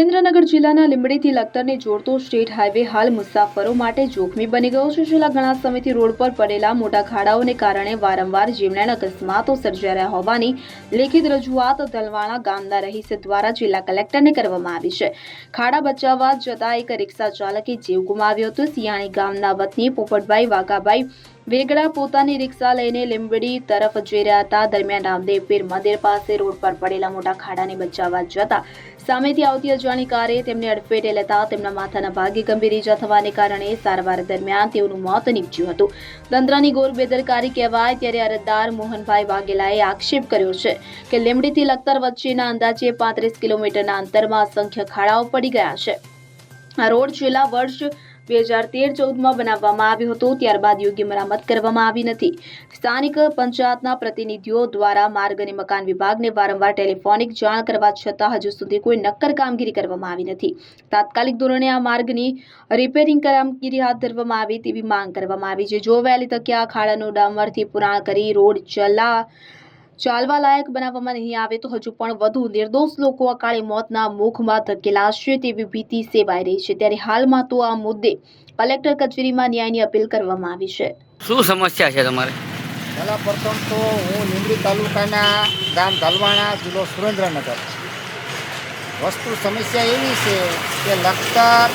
સુરેન્દ્રનગર જિલ્લાના લીંબડીથી લખતરને જોડતો state highway હાલ મુસાફરો માટે જોખમી બની ગયો છે. છેલ્લા ઘણા સમયથી રોડ પર પડેલા મોટા ખાડાઓને કારણે વારંવાર જીવલેણ અકસ્માતો સર્જાઈ રહ્યા હોવાની લેખિત રજૂઆત દલવાણા ગામના રહીશ દ્વારા જિલ્લા કલેક્ટરને કરવામાં આવી છે. ખાડા બચાવવા જતા એક રિક્ષા ચાલકે જીવ ગુમાવ્યો હતો. સિયાણી ગામના વતની પોપટભાઈ વાઘાભાઈ વેગડા પોતાની રિક્ષા લઈને લીંબડી તરફ જઈ રહ્યા હતા. દરમિયાન રામદેવ મંદિર પાસે રોડ પર પડેલા મોટા ખાડાને બચાવવા જતા સામેથી આવતી અજાણી કારે તેમને અડફેટે લેતા તેમના માથાના ભાગે ગંભીર ઈજા થવાને કારણે સારવાર દરમિયાન તેઓનું મોત નીપજ્યું હતું. તંત્રની ગોર બેદરકારી કહેવાય ત્યારે અરજદાર મોહનભાઈ વાઘેલાએ આક્ષેપ કર્યો છે કે લીંબડીથી લખતર વચ્ચેના અંદાજે પાંત્રીસ કિલોમીટરના અંતરમાં અસંખ્ય ખાડાઓ પડી ગયા છે. આ રોડ છેલ્લા વર્ષ બે હજાર તેર ચૌદમાં બનાવવામાં આવ્યો હતો. ત્યારબાદ યોગ્ય મરામત કરવામાં આવી નથી. સ્થાનિક પંચાયતના પ્રતિનિધિઓ દ્વારા માર્ગ અને મકાન વિભાગને વારંવાર ટેલિફોનિક જાણ કરવા છતાં હજુ સુધી કોઈ નક્કર કામગીરી કરવામાં આવી નથી. તાત્કાલિક ધોરણે આ માર્ગની રિપેરિંગ કામગીરી હાથ ધરવામાં આવે તેવી માંગ કરવામાં આવી છે. જો વહેલી તકે આ ખાડાનું ડામરથી પુરાણ કરી રોડ ચલા ચાલવા લાયક બનાવવામાં નહીં આવે તો હજુ પણ વધુ નિર્દોષ લોકો અકાળે મોતના મુખમાં ધકેલાશે તેવી ભીતિ સેવાઈ રહી છે. ત્યારે હાલમાં તો આ મુદ્દે કલેક્ટર કચેરીમાં ન્યાયની અપીલ કરવામાં આવી છે. શું સમસ્યા છે તમારે? પહેલાં પ્રથમ તો હું લીંબડી તાલુકાના ગામ ધલવાણા જિલ્લો સુરેન્દ્રનગર. વસ્તુ સમસ્યા એવી છે કે લખતર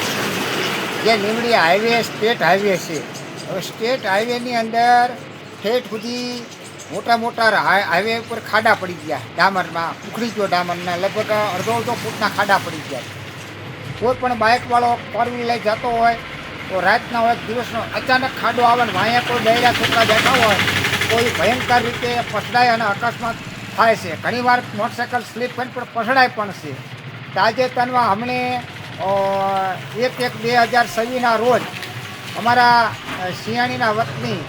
જે લીંબડી હાઈવે સ્ટેટ હાઈવે છે. હવે સ્ટેટ હાઈવેની અંદર ઠેઠ સુધી મોટા મોટા હાઈ- હાઈવે ઉપર ખાડા પડી ગયા. ડામરમાં ઉખડી ગયો ડામરના, લગભગ અડધો અડધો ફૂટના ખાડા પડી ગયા. કોઈ પણ બાઇકવાળો ફોર લઈ જતો હોય, તો રાતના હોય, દિવસનો અચાનક ખાડો આવે ને વાયા કોઈ બૈરા છોકરા બેઠા હોય, કોઈ ભયંકર રીતે પસડાય અને અકસ્માત થાય છે. ઘણીવાર મોટરસાઇકલ સ્લીપ કરીને પણ પસડાય પણ છે. તાજેતરમાં હમણે એક એક બે હજાર છવ્વીસના રોજ અમારા શિયાળીના વતની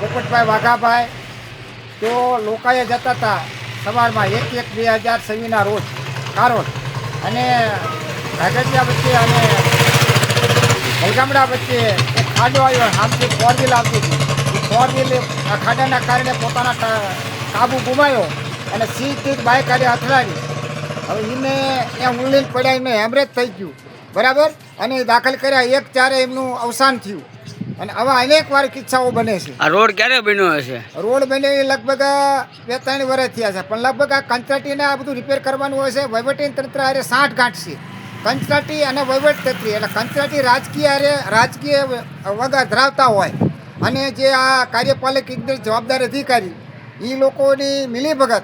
પોપટભાઈ વાઘાભાઈ તેઓ લોકાએ જતા હતા સવારમાં એક એક બે હજાર છવ્વીસના રોજ, કારોલ અને ઘાઘરિયા વચ્ચે અને ભલગામડા વચ્ચે એક ખાડો આવ્યો આમથી ફોર વ્હીલ આવતી હતી. ફોર વ્હીલ આ ખાડાના કારણે પોતાના કાબુ ગુમાવ્યો અને સીધી જ બાઇક આડે અથડાવી. હવે એને ત્યાં ઉલ્લીને પડ્યા, એમને હેમરેજ થઈ ગયું. બરાબર? અને દાખલ કર્યા. એક ચારે એમનું અવસાન થયું. અને આવા અનેક વાર કિસ્સાઓ બને છે. આ રોડ ક્યારે બન્યો હશે? રોડ બને એ લગભગ બે ત્રણ વર્ષ થયા છે. પણ લગભગ આ કંચરાટીને આ બધું રિપેર કરવાનું હોય છે. વહીવટી તંત્ર આરે સાઠ ગાંઠ છે. કંચરાટી અને વહીવટ તંત્રી એટલે કંચરાટી રાજકીય આરે રાજકીય વગર ધરાવતા હોય. અને જે આ કાર્યપાલક એકદમ જવાબદાર અધિકારી એ લોકોની મિલીભગત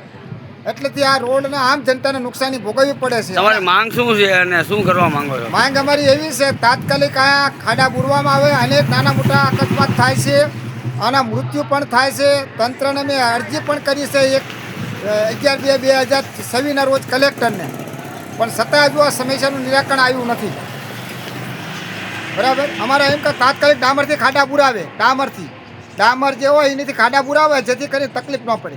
એટલેથી આ રોડને આમ જનતાને નુકસાની ભોગવવી પડે છે. તમારી માંગ શું છે અને શું કરવા માંગો છો? માંગ અમારી એવી છે તાત્કાલિક આ ખાડા બુરવામાં આવે અનેક નાના મોટા અકસ્માત થાય છે આના મૃત્યુ પણ થાય છે. તંત્રને મેં અરજી પણ કરી છે એક અગિયાર બે બે હજાર છવ્વીસના રોજ કલેક્ટરને. પણ છતાં હજુ આ સમસ્યાનું નિરાકરણ આવ્યું નથી. બરાબર? અમારા એમ કે તાત્કાલિક ડામરથી ખાડા પૂરાવે ડામરથી. ડામર જે હોય એનાથી ખાડા પૂરાવે જેથી કરીને તકલીફ ન પડે.